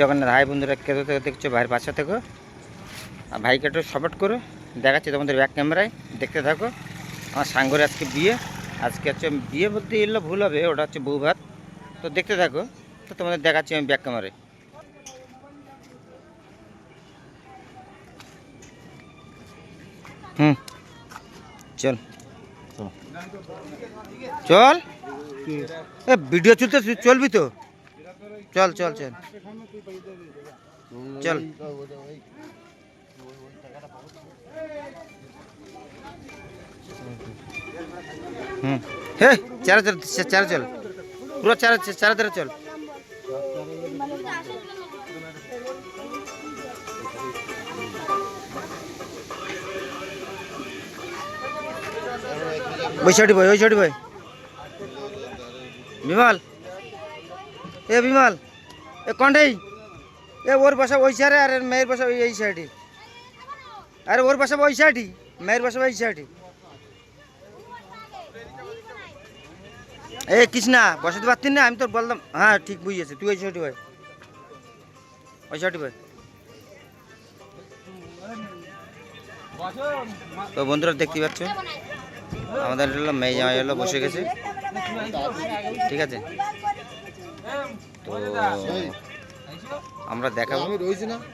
Jagannath. High বন্ধুরা কেউ থেকে দেখছ ভাইয়ের পাশে থেকো। আর ভাইকে একটু সাপোর্ট করো। দেখাচ্ছি তোমাদের ব্যাক ক্যামেরায় দেখতে থাকো। আমার সাঙ্গরে আজকে বিয়ে। আজকে হচ্ছে বিয়ে বলতে এলো ভুল হবে ওটা হচ্ছে বউ ভাত। তো দেখতে থাকো। তো তোমাদের দেখাচ্ছি আমি ব্যাক ক্যামেরায় হুম। চল। চল। এ ভিডিও চলতে চলবি তো? চল চল চল চল হুম হে চারা চল চারা চল পুরো চারা চারা চারা চল ওই সাইডে ভাই ওই সাইডে ভাই বিমল এ বিমল এ কন্ডেই এ ওর বাসা ওই সাইডে আর মেয়ের বাসা এই সাইডে। আরে ওর বাসা ওই সাইডই মেয়ের বাসা ওই সাইডে। এ কৃষ্ণা, বসাতে পারতিস না, আমি তোর বললাম। হ্যাঁ ঠিক বুঝেছি তুই ওই সাইডে ভাই ওই সাইডে ভাই তো বন্ধুরা দেখতে পাচ্ছ? আমাদের মেয়ে জামাই হলো বসে গেছে। ঠিক আছে? তো আমরা দেখাবো।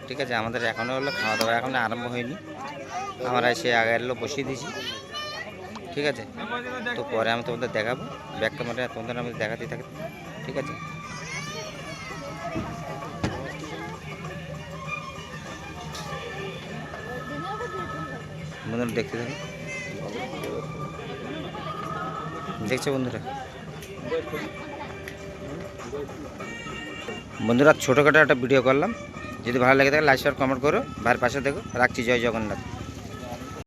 ঠিক আছে আমাদের এখনও হলো খাওয়া দাওয়া এখনও আরম্ভ হয়নি। আমরা এসে আগে হলো বসিয়ে দিয়েছি। ঠিক আছে? তো পরে আমি তোমাদের দেখাবো। ব্যাক ক্যামেরা তোমাদের আমি দেখাতে থাকি। ঠিক আছে? বন্ধুরা দেখতে থাকো। দেখছ বন্ধুরা? বন্ধুরা, ছোটোখাটো একটা ভিডিও করলাম। যদি ভালো লাগে থাকে লাইক শেয়ার কমেন্ট করো। ভাইয়ের পাশে দেখো। রাখছি। জয় জগন্নাথ।